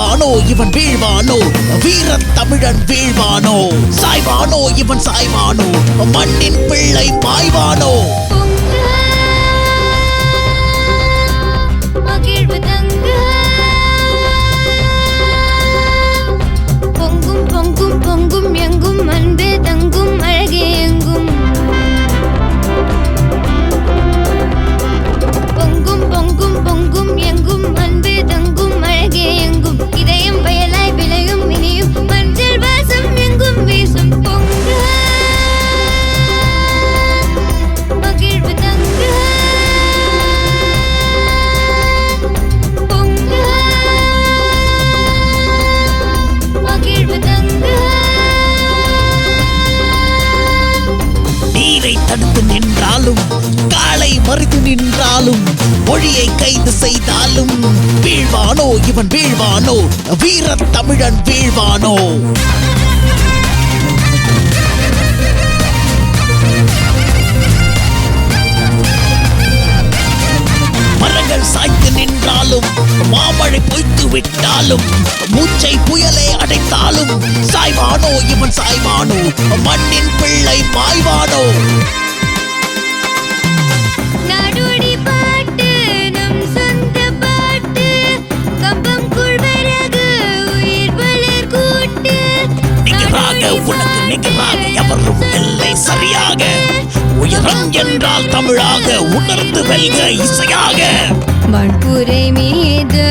இவன் வீழ்வானோ? வீர தமிழன் வீழ்வானோ? சாய்வானோ இவன் சாய்வானோ? மண்ணின் பிள்ளை பாய்வானோ? நீரை தடுத்து நின்றாலும் காலை மறுத்து நின்றாலும் மொழியை கைது செய்தாலும் வீழ்வானோ இவன் வீழ்வானோ வீர தமிழன் வீழ்வானோ. நின்றாலும் மாமழை பொய்த்து விட்டாலும் மூச்சை புயலே அடைத்தாலும் சாய்வானோ இவன் சாய்வானோ மண்ணின் பிள்ளை மாய்வானோ நாடோடி நிகராக எவரும் இல்லை சரியாக. உயரம் என்றால் தமிழாக உணர்ந்து வெல்க இசையாக. மண்புரை மீது